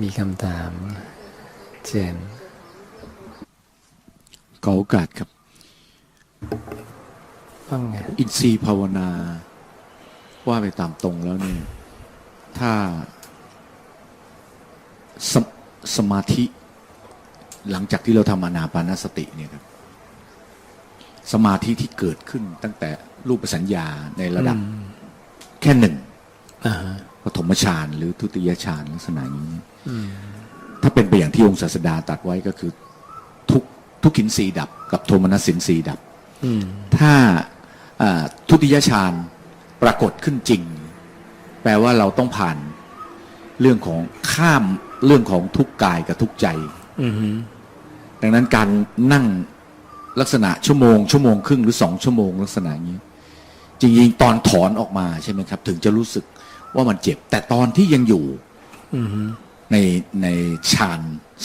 มีคำถาม เชิญขอโอกาสครับว่าไงอินทรีย์ภาวนา ว่าไปตามตรงแล้วเนี่ย ถ้าสมสมาธิหลังจากที่เราทำอนาปานสติเนี่ยครับสมาธิที่เกิดขึ้นตั้งแต่รูปสัญญาในระดับ แค่หนึ่งอ่าฮะปฐมฌานหรือทุติยฌานลักษณะนี้ ถ้าเป็นไปอย่างที่องค์ศาสดาตรัดไว้ก็คือ ทุกทุกขินสีดับ กับโทมนัสสินสีดับอืมถ้าอ่าทุติยฌานปรากฏขึ้นจริง แปลว่าเราต้องผ่านเรื่องของข้ามเรื่องของทุกกายกับทุกใจอืมฮึดังนั้นการนั่งลักษณะชั่วโมง ชั่วโมงครึ่งหรือสองชั่วโมงลักษณะนี้ จริงๆ ตอนถอนออกมาใช่ไหมครับ ถึงจะรู้สึกว่ามันเจ็บ แต่ตอนที่ยังอยู่อืมฮึ ในในฌาน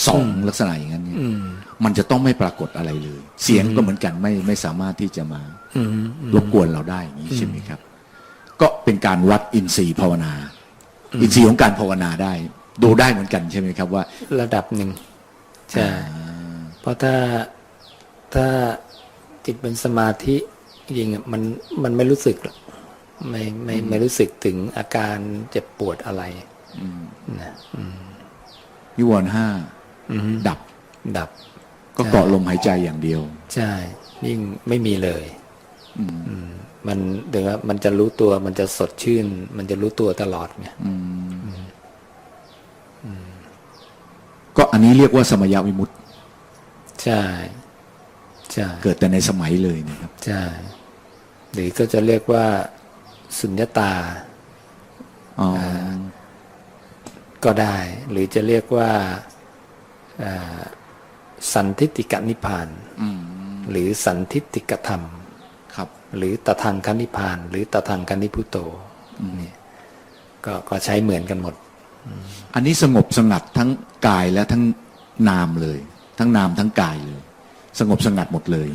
สองลักษณะอย่างนั้นเนี่ยอืมมันจะต้องไม่ปรากฏอะไรเลย เสียงก็เหมือนกันไม่ไม่สามารถที่จะมาอืมรบกวนเราได้อย่างนี้ใช่ไหมครับ ก็เป็นการวัดอินทรีย์ภาวนา อินทรีย์ของการภาวนาได้ ดูได้เหมือนกันใช่ไหมครับว่า ระดับหนึ่งใช่เพราะถ้าถ้าจิตเป็นสมาธิจริงๆอะมันมันไม่รู้สึกหรอกไม่ไม่ไม่รู้สึกถึงอาการเจ็บปวดอะไรนะ นิวรณ์ห้าอืมฮึดับดับ ก็เกาะลมหายใจอย่างเดียว ใช่ยิ่งไม่มีเลยอืมอืมมันเดี๋ยวว่ามันจะรู้ตัวมันจะสดชื่น มันจะรู้ตัวตลอดไงอืมก็อันนี้เรียกว่าสมยวิมุตติใช่ใช่เกิดแต่ในสมัยเลยนะครับใช่หรือก็จะเรียกว่าสุญญตาอ๋อ ก็ได้ หรือจะเรียกว่าอ่าสันทิฏฐิกนิพพานอืมหรือสันทิฏฐิกธรรมครับ หรือตทังคนิพพาน หรือตทังคนิพุโตนี่ก็ก็ใช้เหมือนกันหมด อันนี้สงบสงัดทั้งกายและทั้งนามเลย ทั้งนามทั้งกายเลย สงบสงัดหมดเลย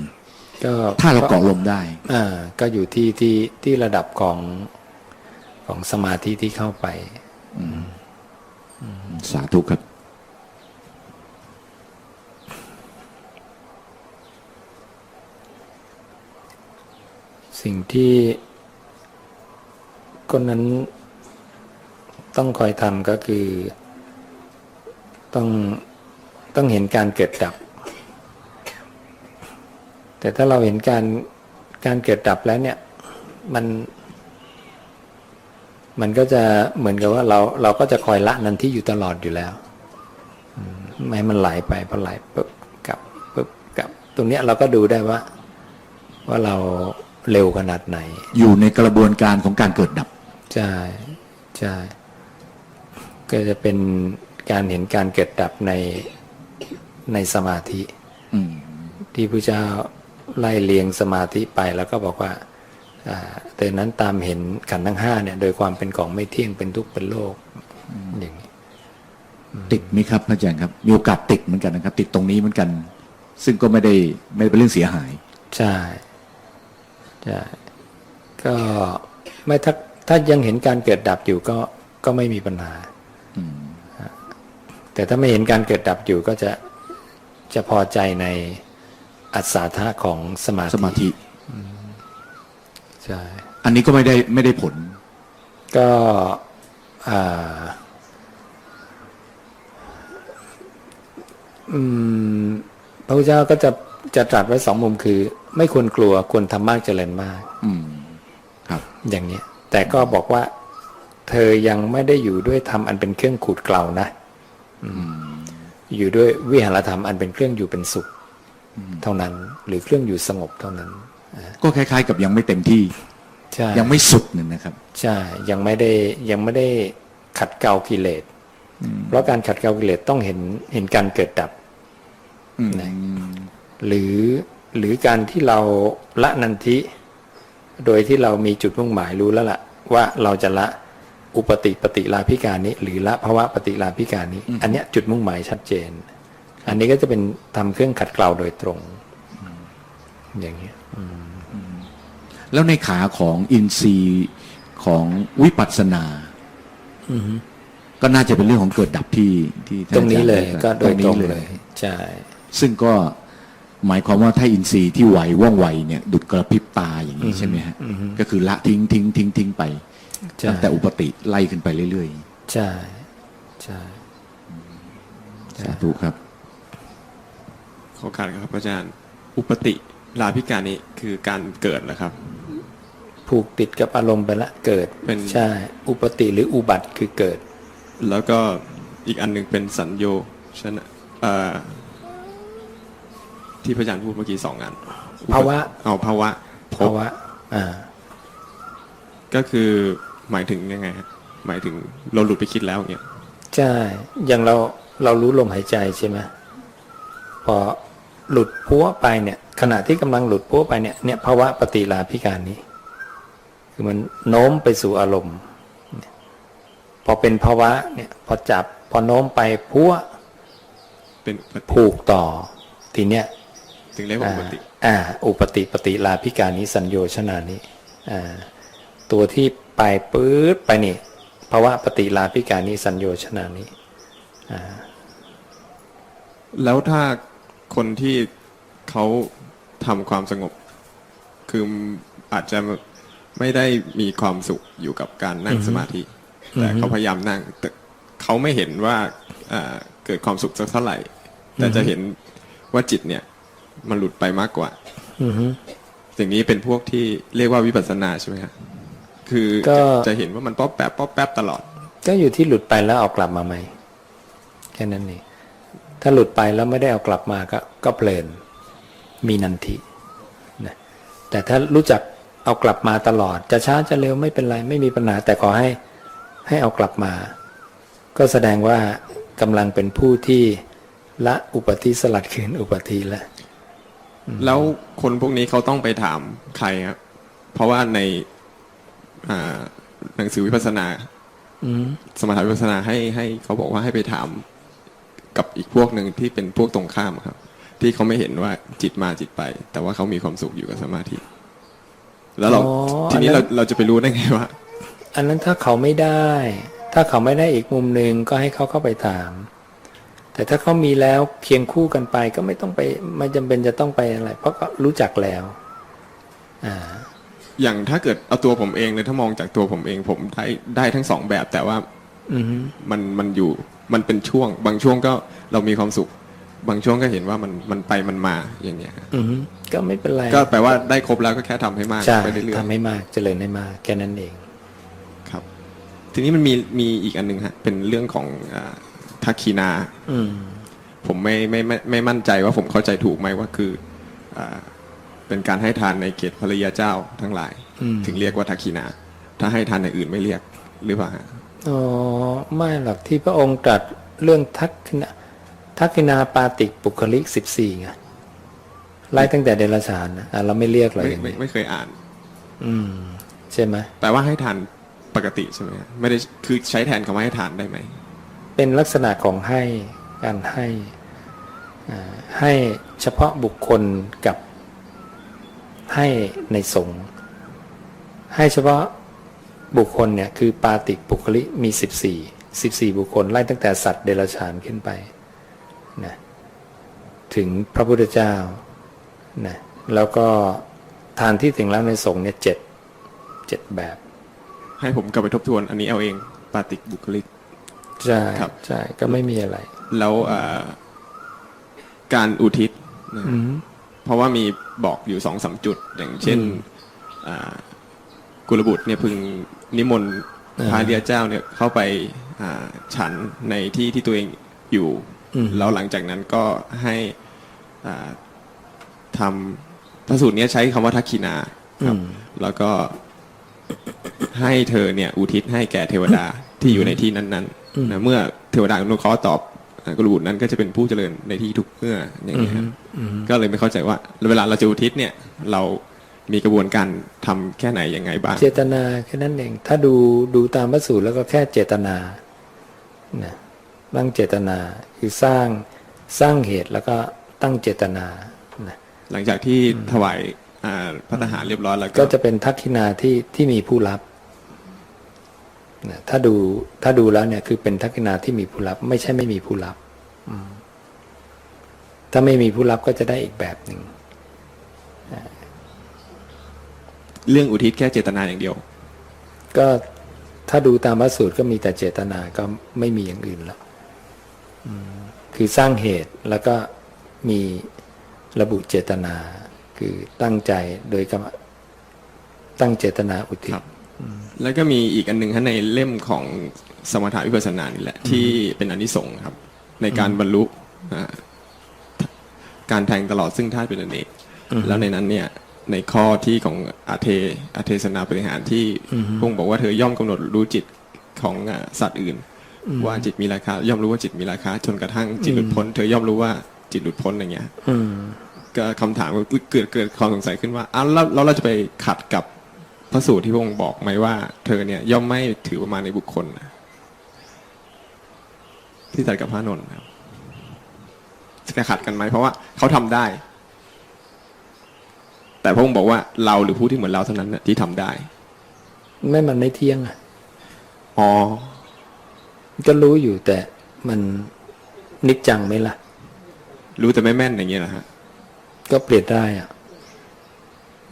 ก็ถ้าเราเกาะลมได้อ่าก็อยู่ที่ที่ที่ระดับของของสมาธิที่เข้าไป สาธุครับ สิ่งที่คนนั้นต้องคอยทำก็คือ ต้องต้องเห็นการเกิดดับ แต่ถ้าเราเห็นการการเกิดดับแล้วเนี่ย มัน มันก็จะเหมือนกับว่าเราเราก็จะคอยละนันที่อยู่ตลอดอยู่แล้วอืมไม่ให้มันไหลไปพอไหลปุ๊บกลับปุ๊บกลับ ตรงเนี้ยเราก็ดูได้ว่า ว่าเราเร็วขนาดไหน อยู่ในกระบวนการของการเกิดดับใช่ใช่ก็จะเป็นการเห็นการเกิดดับในในสมาธิอืมที่พระเจ้าไล่เลียงสมาธิไปแล้วก็บอกว่าอ่า แต่นั้นตามเห็นขันธ์ทั้งห้าเนี่ย โดยความเป็นของไม่เที่ยงเป็นทุกข์เป็นโลกอย่างนี้ติดไหมครับพระอาจารย์ครับ มีโอกาสติดเหมือนกันนะครับ ติดตรงนี้เหมือนกัน ซึ่งก็ไม่ได้ไม่ได้เป็นเรื่องเสียหาย ใช่ใช่ก็ไม่ถ้าถ้ายังเห็นการเกิดดับอยู่ก็ก็ไม่มีปัญหาอืมแต่ถ้าไม่เห็นการเกิดดับอยู่ก็จะจะพอใจในอัศธาของสมาธิสมาธิใช่ อันนี้ก็ไม่ได้ไม่ได้ผล ก็อ่าอืมพระพุทธเจ้าก็จะจะตรัสไว้สองมุมคือ ไม่ควรกลัวควรทำมากเจริญมาก อืม ครับ อย่างนี้ย แต่ก็บอกว่า เธอยังไม่ได้อยู่ด้วยธรรมอันเป็นเครื่องขูดเกลานะอืม อยู่ด้วยวิหารธรรมอันเป็นเครื่องอยู่เป็นสุข เท่านั้น หรือเครื่องอยู่สงบเท่านั้น ก็คล้ายๆ กับยังไม่เต็มที่ ใช่ยังไม่สุดนึงนะครับใช่ยังไม่ได้ยังไม่ได้ขัดเกลากิเลสเพราะการขัดเกลากิเลสต้องเห็นเห็นการเกิดดับอืมหรือหรือการที่เราละนันทิ โดยที่เรามีจุดมุ่งหมายรู้แล้วล่ะ ว่าเราจะละอุปติปฏิลาภิการนี้ หรือละภาวะปฏิลาภิการนี้ อันเนี้ยจุดมุ่งหมายชัดเจน อันนี้ก็จะเป็นทำเครื่องขัดเกลาโดยตรง อย่างเงี้ย แล้วในขาของอินทรีย์ของวิปัสสนาก็น่าจะเป็นเรื่องของเกิดดับที่ที่ท่าตรงนี้เลยอาจารก็โดยตรงนี้เลยใช่ซึ่งก็หมายความว่าถ้าอินทรีย์ที่ไหวว่องไวเนี่ยดุดกระพริบตาอย่างนี้ใช่ไหมฮะก็คือละทิ้งทิ้งทิ้งทิ้งไปใช่ตั้งแต่อุปติไล่ขึ้นไปเรื่อยใช่ใช่ๆสาธุครับขอการครับอาจารย์ อุปติลาภิการนี้คือการเกิดนะครับ ผูกติดกับอารมณ์ไปละเกิดเป็นใช่ อุปติหรืออุบัติคือเกิด แล้วก็อีกอันหนึ่งเป็นสัญโยชนะเอ่อที่พระอาจารย์พูดเมื่อกี้สองอันภาวะเอาภาวะภภาพวะอ่าก็คือหมายถึงยังไงฮะหมายถึงเราหลุดไปคิดแล้วอย่างเงี้ยใช่อย่างเราเรารู้ลมหายใจใช่ไหมพอหลุดพัวไปเนี่ย ขณะที่กำลังหลุดพัวไปเนี่ยเนี่ยภาวะปฏิลาภิการนี้ คือมันโน้มไปสู่อารมณ์เนี่ยพอเป็นภาวะเนี่ยพอจับพอโน้มไปพัวเป็นอุปติผูกต่อ ทีเนี้ยถึงเรียกว่าอุปติอ่าอุปติปฏิลาภิการนี้สัญโยชนานี้อ่าตัวที่ไปปื๊ดไปนี่ภาวะปฏิลาภิการนี้สัญโยชนานี้แล้วถ้าคนที่เขาทำความสงบ คืออาจจะ ไม่ได้มีความสุขอยู่กับการนั่งสมาธิ แต่เขาพยายามนั่งแต่เขาไม่เห็นว่าอ่าเกิดความสุขสักเท่าไหร่ แต่จะเห็นว่าจิตเนี่ย มันหลุดไปมากกว่าอือฮึสิ่งนี้เป็นพวกที่เรียกว่าวิปัสสนาใช่ไหมครับคือก็จะจะเห็นว่ามันป๊อปแป๊บป๊อปแป๊บตลอด ก็อยู่ที่หลุดไปแล้วเอากลับมาไหมแค่นั้นเองถ้าหลุดไปแล้วไม่ได้เอากลับมาก็ก็เพลินมีนันทินะแต่ถ้ารู้จัก เอากลับมาตลอด จะช้าจะเร็วไม่เป็นไรไม่มีปัญหาแต่ขอให้ให้เอากลับมา ก็แสดงว่ากำลังเป็นผู้ที่ละอุปธิสลัดคืนอุปธิแล้วแล้วคนพวกนี้เขาต้องไปถามใครครับเพราะว่าในอ่าหนังสือวิปัสสนาอืมสมถะวิปัสสนาให้ให้เขาบอกว่าให้ไปถามกับอีกพวกหนึ่งที่เป็นพวกตรงข้ามครับ ที่เขาไม่เห็นว่าจิตมาจิตไป แต่ว่าเขามีความสุขอยู่กับสมาธิ แล้วเราอ๋อทีนี้อันนั้เราน เราจะไปรู้ได้ไงว่าอันนั้นถ้าเขาไม่ได้ ถ้าเขาไม่ได้อีกมุมหนึ่งก็ให้เขาเข้าไปถาม แต่ถ้าเขามีแล้วเคียงคู่กันไปก็ไม่ต้องไปไม่จำเป็นจะต้องไปอะไร เพราะก็รู้จักแล้ว อ่า อย่างถ้าเกิดเอาตัวผมเองเลยถ้ามองจากตัวผมเองผมได้ได้ทั้งสองแบบ แต่ว่าอือฮึมันมันอยู่มันเป็นช่วง บางช่วงก็เรามีความสุข บางช่วงก็เห็นว่ามันมันไปมันมาอย่างเงี้ยครับอือฮึก็ไม่เป็นไรก็แปลว่าได้ครบแล้วก็แค่ทำให้มากใช่ไปเรื่อยทำให้มากเจริญให้มากแค่นั้นเองๆครับ ทีนี้มันมีมีอีกอันหนึ่งฮะเป็นเรื่องของอ่าทักคีนาอืมผมไม่ไม่ไม่ไม่มั่นใจว่าผมเข้าใจถูกไหมว่าคืออาเป็นการให้ทานในเขตภรรยาเจ้าทั้งหลายอืมถึงเรียกว่าทักคีนา ถ้าให้ทานในอื่นไม่เรียกหรือเปล่าฮะอ๋อไม่หรอกที่พระองค์ตรัสเรื่องทักษิณา ทักษินาปาติกปุคลิกสิบสี่ไงไล่ตั้งแต่เดรัจฉานนะอะเราไม่เรียกหรอกไม่อย่างไม่นี้ไม่เคยอ่าน อืม ใช่ไหมแต่ว่าให้ทานปกติใช่ไหมฮะไม่ได้คือใช้แทนคำว่าให้ทานได้ไหมเป็นลักษณะของให้การให้อ่าให้เฉพาะบุคคลกับให้ในสงฆ์ให้เฉพาะบุคคลเนี่ยคือปาติกปุคลิมีสิบสี่สิบสี่บุคคลไล่ตั้งแต่สัตว์เดรัจฉานขึ้นไป นะถึงพระพุทธเจ้านะแล้วก็ทานที่ถึงแล้วในสงฆ์เนี่ยเจ็ดเจ็ดแบบ ให้ผมกลับไปทบทวนอันนี้เอาเองปาติกบุคลิกใช่ครับใช่ก็ไม่มีอะไร แล้วอ่าการอุทิศนะอืมเพราะว่ามีบอกอยู่สองสามจุด อย่างเช่นอ่ากุลบุตรเนี่ยพึงนิมนต์อ่าพระเดียเจ้าเนี่ยเข้าไปอ่าฉันในที่ที่ตัวเองอยู่อืม แล้วหลังจากนั้นก็ให้อ่าทำพระสูตรเนี้ยใช้คำว่าทักขินาครับอืมแล้วก็ให้เธอเนี่ย อุทิศให้แก่เทวดาที่อยู่ในที่นั้นๆนะเมื่อเทวดาอนุเคราะห์ตอบอ่ากุลบุตรนั้นก็จะเป็นผู้เจริญในที่ทุกเมื่ออย่างเงี้ยครับก็เลยไม่เข้าใจว่า เวลาเราจะอุทิศเนี่ย เรามีกระบวนการทำแค่ไหนยังไงบ้าง เจตนาแค่นั้นเอง ถ้าดูดูตามพระสูตรแล้วก็แค่เจตนานะ ตั้งเจตนา คือสร้างสร้างเหตุแล้วก็ตั้งเจตนานะหลังจากที่ถวายอ่าพระทหารเรียบร้อยแล้วก็ก็จะเป็นทักขินาที่ที่มีผู้รับนะถ้าดูถ้าดูแล้วเนี่ยคือเป็นทักษิณาที่มีผู้รับ ไม่ใช่ไม่มีผู้รับอืมถ้าไม่มีผู้รับก็จะได้อีกแบบหนึ่งเรื่องอุทิศแค่เจตนาอย่างเดียว ก็ถ้าดูตามพระสูตรก็มีแต่เจตนาก็ไม่มีอย่างอื่นแล้วอืม คือสร้างเหตุแล้วก็มีระบุเจตนา คือตั้งใจโดยกำตั้งเจตนาอุทิศครับแล้วก็มีอีกอันหนึ่งฮะในเล่มของสมถะวิปัสสนานี่แหละ ที่เป็นอนิสงส์ครับ ในการบรรลุอ่าการแทงตลอดซึ่งธาตุเป็นอเนกแล้วในนั้นเนี่ยในข้อที่ของอาเทอาเทศนาบริหารที่พระองค์บอกว่าเธอย่อมกำหนดรู้จิตของอ่าสัตว์อื่น ว่าจิตมีราคาย่อมรู้ว่าจิตมีราคาจนกระทั่งจิตหลุดพ้น เธอย่อมรู้ว่าจิตหลุดพ้นอย่างเงี้ยอืมก็คำถามก็เกิดเกิดความสงสัยขึ้นว่าอ้าวแล้วแล้วเราจะไปขัดกับพระสูตรที่พระองค์บอกไหมว่า เธอเนี่ยย่อมไม่ถือประมาณในบุคคลนะที่ตัดกับพระนนท์ครับจะขัดกันไหมเพราะว่าเขาทำได้ แต่พระองค์บอกว่าเราหรือผู้ที่เหมือนเราเท่านั้นนะที่ทำได้ ไม่มันไม่เที่ยงอะอ๋อ ก็รู้อยู่แต่มันนิจจังไหมล่ะ รู้แต่ไม่แม่นอย่างเงี้ยนะฮะ ก็เปลี่ยนได้อะ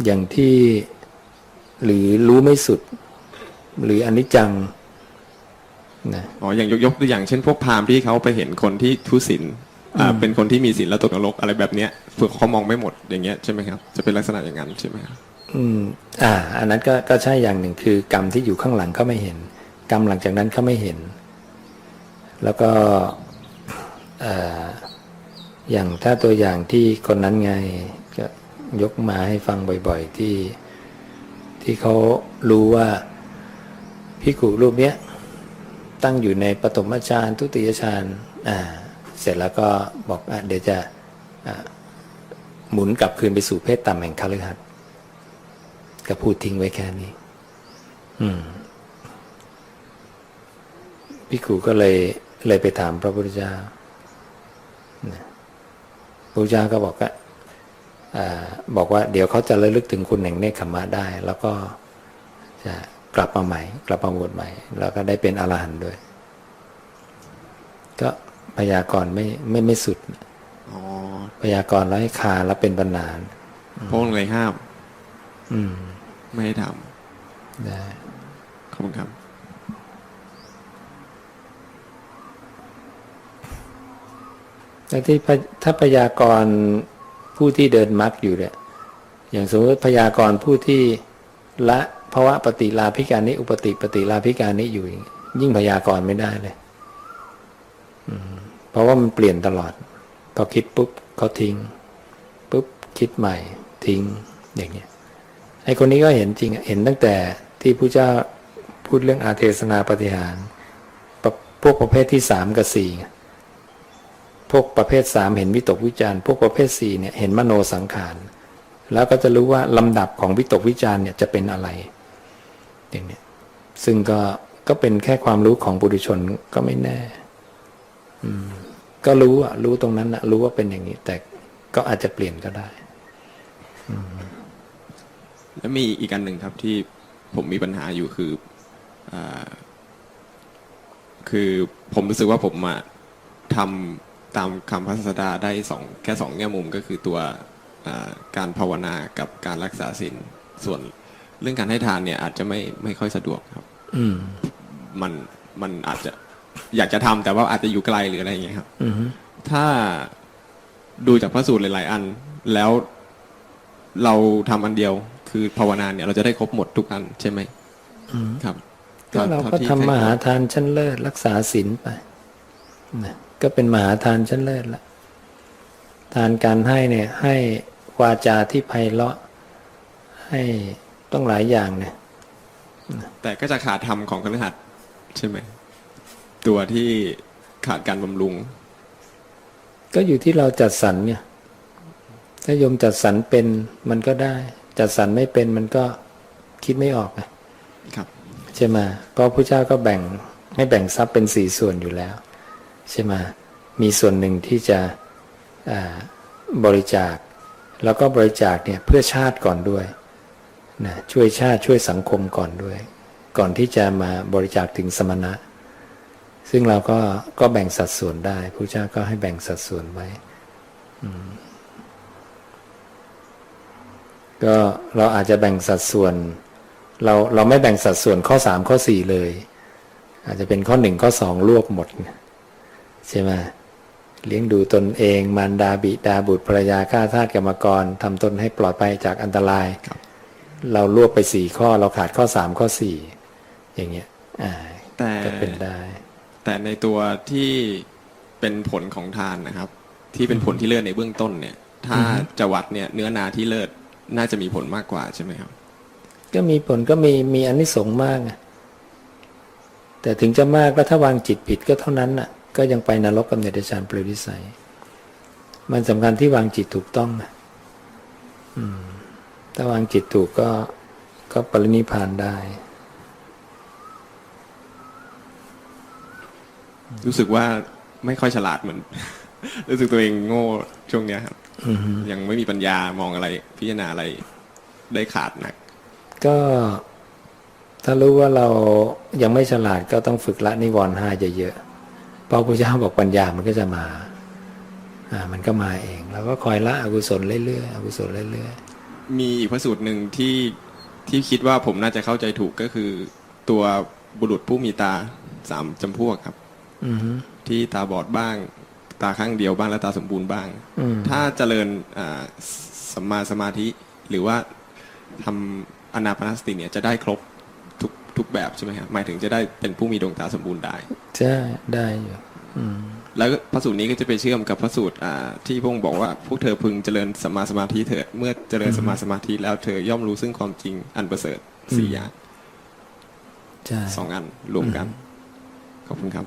อย่างที่หรือรู้ไม่สุด หรืออนิจจังนะอ๋ออย่างยกยกตัวอย่างเช่นพวกพราหมณ์ที่เขาไปเห็นคนที่ทุศีลอ่าเป็นคนที่มีศีลแล้วตกนรกอะไรแบบเนี้ยเพื่อเขามองไม่หมดอย่างเงี้ยใช่ไหมครับ จะเป็นลักษณะอย่างนั้นใช่ไหมครับอืม อ่า อันนั้นก็ก็ใช่อย่างหนึ่งคือกรรมที่อยู่ข้างหลังเขาไม่เห็น กรรมหลังจากนั้นเขาไม่เห็น แล้วก็อย่างถ้าตัวอย่างที่คนนั้นไงก็ยกมาให้ฟังบ่อยๆที่ที่เขารู้ว่าพิกุรูปเนี้ยตั้งอยู่ในปฐมฌานทุติยฌานอ่าเสร็จแล้วก็บอกอะเดี๋ยวจะหมุนกลับคืนไปสู่เพศต่ำแห่งคฤหัสถ์ก็พูดทิ้งไว้แค่นี้ อืมพิกูก็เลย เลยไปถามพระพุทธเจ้านะพระพุทธเจ้าก็บอกว่าอ่าบอกว่าเดี๋ยวเขาจะระลึกถึงคุณแห่งเนคขมมะได้ แล้วก็จะกลับมาใหม่ กลับมาบวชใหม่ แล้วก็ได้เป็นอรหันต์ด้วย ก็พยากรณ์ไม่ไม่ไม่สุดอ๋อพยากรณ์แล้วให้คาแล้วเป็นบรรนานพระองค์เลยห้าม อืม ไม่ให้ทได้ำขอบคุณครับ แต่ที่ถ้าพยากรณ์ผู้ที่เดินมรรคอยู่เนี่ยอย่างสมมติพยากรณ์ผู้ที่ละภาวะปฏิลาภิการนี้อุปติปฏิลาภิการนี้อยู่ ยิ่งพยากรณ์ไม่ได้เลยอืมเพราะว่ามันเปลี่ยนตลอด พอคิดปุ๊บเขาทิ้งปุ๊บคิดใหม่ทิ้งอย่างเงี้ยไอ้คนนี้ก็เห็นจริงเห็นตั้งแต่ที่พระเจ้าพูดเรื่องอาเทศนาปฏิหารพวกประเภทที่สามกับสี่ พวกประเภทสามเห็นวิตกวิจารณ์พวกประเภทสี่เนี่ยเห็นมโนสังขารแล้วก็จะรู้ว่าลำดับของวิตกวิจารณ์เนี่ยจะเป็นอะไรอย่างเนี้ยซึ่งก็ก็เป็นแค่ความรู้ของบุรุชนก็ไม่แน่ อืม ก็รู้อะรู้ตรงนั้นอะรู้ว่าเป็นอย่างนี้ แต่ก็อาจจะเปลี่ยนก็ได้แล้วมีอีกอันหนึ่งครับที่ผมมีปัญหาอยู่คืออคือผมรู้สึกว่าผมอะทำ ตามคำพระศาสดาได้สองแค่สองแง่มุมก็คือตัวอ่าการภาวนากับการรักษาศีลส่วนเรื่องการให้ทานเนี่ยอาจจะไม่ไม่ค่อยสะดวกครับ อืมมันมันอาจจะอยากจะทำแต่ว่าอาจจะอยู่ไกลหรืออะไรอย่างเงี้ยครับอืมถ้าดูจากพระสูตรหลาย ๆ อัน แล้วเราทำอันเดียว คือภาวนาเนี่ย เราจะได้ครบหมดทุกอันใช่ไหมครับก็เราก็ท่ที่ทำมหาทานชั้นเลิศรักษาศีลไป นะก็เป็นมหาทานชั้นเลิศละทานการให้เนี่ยให้วาจาที่ไพเราะ ให้ต้องหลายอย่างเนี่ยแต่ก็จะขาดธรรมของคฤหัสถ์ใช่ไหมตัวที่ขาดการบำรุง ก็อยู่ที่เราจัดสรรเนี่ย ถ้าโยมจัดสรรเป็นมันก็ได้ จัดสรรไม่เป็นมันก็คิดไม่ออกไงครับ ใช่ไหมเพราะพระเจ้าก็แบ่งให้แบ่งทรัพย์เป็นสี่ส่วนอยู่แล้ว ใช่ไหมมีส่วนหนึ่งที่จะบริจาค แล้วก็บริจาคเนี่ยเพื่อชาติก่อนด้วยนะช่วยชาติช่วยสังคมก่อนด้วย ก่อนที่จะมาบริจาคถึงสมณะ ซึ่งเราก็ก็แบ่งสัดส่วนได้พระเจ้าก็ให้แบ่งสัดส่วนไว้ก็เราอาจจะแบ่งสัดส่วน เราเราไม่แบ่งสัดส่วนข้อสามข้อสี่เลย อาจจะเป็นข้อหนึ่งข้อสองลวกหมด ใช่ไหมเลี้ยงดูตนเอง มารดาบิดาบุตรภรรยาข้าทาสกรรมกรทำตนให้ปลอดภัยจากอันตรายเราลวกไปสี่ข้อเราขาดข้อสามข้อสี่อย่างเงี้ยอ่าแต่ก็เป็นได้ แต่ในตัวที่เป็นผลของทานนะครับ ที่เป็นผลที่เลิศในเบื้องต้นเนี่ย ถ้าจะวัดเนี่ยเนื้อนาที่เลิศน่าจะมีผลมากกว่าใช่ไหมครับ ก็มีผลก็มีมีอนนิสงส์มากอะแต่ถึงจะมากก็ถ้าวางจิตผิดก็เท่านั้นน่ะ ก็ยังไปนรกกับเนตชานเปรตวิสัย มันสำคัญที่วางจิตถูกต้องนะอืมถ้าวางจิตถูกก็ก็ปรินิพพานได้ รู้สึกว่าไม่ค่อยฉลาดเหมือน รู้สึกตัวเองโง่ช่วงเนี้ยครับอือฮึยังไม่มีปัญญามองอะไร พิจารณาอะไรได้ขาดหนัก ก็ถ้ารู้ว่าเรายังไม่ฉลาดก็ต้องฝึกละนิวรณ์ห้าเยอะๆเพราะพระเจ้าบอกปัญญามันก็จะมาอ่ามันก็มาเองแล้วก็คอยละอกุศลเรื่อยๆอกุศลเรื่อยมีอีกพระสูตรหนึ่งที่ที่คิดว่าผมน่าจะเข้าใจถูกก็คือ ตัวบุรุษผู้มีตาสามจำพวกครับๆอือฮึที่ตาบอดบ้าง ตาข้างเดียวบ้างและตาสมบูรณ์บ้างอืมถ้าเจริญอ่าสัมมาสมาธิหรือว่าทำอนาปานสติเนี่ยจะได้ครบ ทุกทุกแบบใช่ไหมครับหมายถึงจะได้เป็นผู้มีดวงตาสมบูรณ์ได้ใช่ได้อยู่อืมแล้วก็พระสูตรนี้ก็จะไปเชื่อมกับพระสูตรอ่าที่พระองค์บอกว่าพวกเธอพึงเจริญสัมมาสมาธิเถิดเมื่อเจริญสัมมาสมาธิแล้วเธอย่อมรู้ซึ่งความจริงอันประเสริฐสี่อย่างใช่สองอันรวมกัน ขอบคุณครับ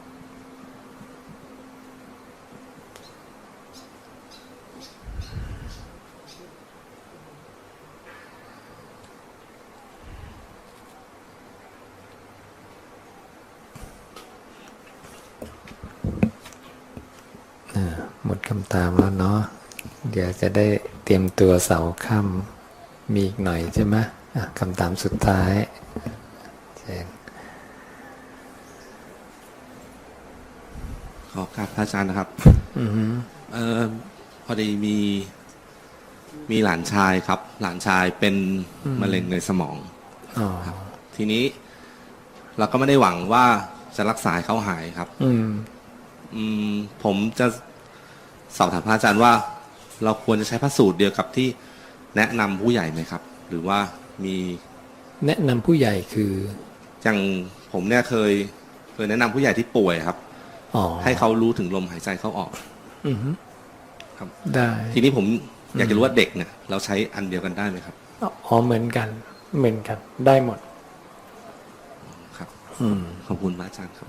ำถามแล้วเนาะเดี๋ยวจะได้เตรียมตัวเสาร์ค่ำมีอีกหน่อยใช่ไหมอะคำถามสุดท้ายเชิญขอบครับพระอาจารย์นะครับอือฮึเออพอดีมีมีหลานชายครับ หลานชายเป็นมะเร็งในสมองอ๋อทีนี้เราก็ไม่ได้หวังว่าจะรักษาให้เขาหายครับ อืมอืมผมจะ สอบถามพระอาจารย์ว่า เราควรจะใช้พระสูตรเดียวกับที่แนะนำผู้ใหญ่ไหมครับ หรือว่ามีแนะนำผู้ใหญ่คืออย่างผมเนี่ยเคยเคยแนะนำผู้ใหญ่ที่ป่วยครับอ๋อให้เขารู้ถึงลมหายใจเข้าออก อือฮึครับได้ ทีนี้ผมอยากจะรู้ว่าเด็กเนี่ย เราใช้อันเดียวกันได้ไหมครับอ๋อเหมือนกัน เหมือนกัน ได้หมด ครับ อืมขอบคุณพระอาจารย์ครับ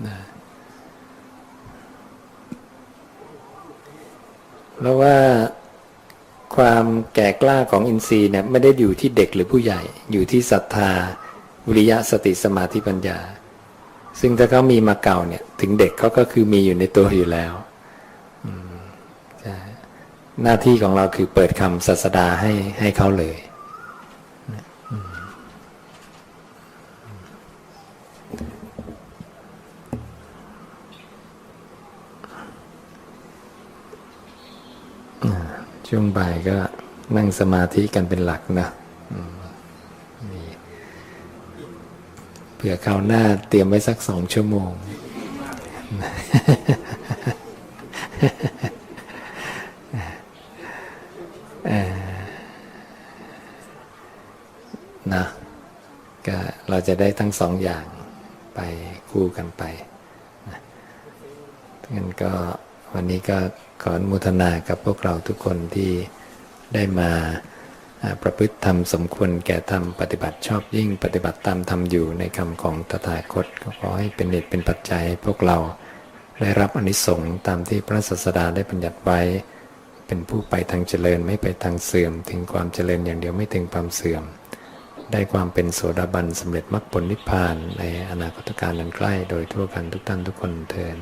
นะแล้วว่าความแก่กล้าของอินทรีย์เนี่ยไม่ได้อยู่ที่เด็กหรือผู้ใหญ่ อยู่ที่ศรัทธาวิริยะสติสมาธิปัญญา ซึ่งถ้าเขามีมาเก่าเนี่ย ถึงเด็กเขาก็คือมีอยู่ในตัวอยู่แล้วหน้าที่ของเราคือเปิดคำศาสดาให้ให้เขาเลย ช่วงบ่ายก็นั่งสมาธิกันเป็นหลักนะนเผื่อคราวหน้าเตรียมไว้สักสองชั่วโมง นะก็เราจะได้ทั้งสองอย่างไปคู่กันไปงั้นก็ วันนี้ก็ขออนุโมทนากับพวกเราทุกคนที่ได้มาประพฤติธรรมสมควรแก่ธรรมปฏิบัติชอบยิ่งปฏิบัติตามธรรมอยู่ในคำของตถาคตก็ขอให้เป็นเหตุเป็นปัจจัยให้พวกเราได้รับอนิสงส์ตามที่พระศาสดาได้บัญญัติไว้ เป็นผู้ไปทางเจริญไม่ไปทางเสื่อม ถึงความเจริญอย่างเดียวไม่ถึงความเสื่อม ได้ความเป็นโสดาบันสำเร็จมรรคผลนิพพานในอนาคตการนั้นใกล้โดยทั่วกันทุกท่านทุกคนเทิน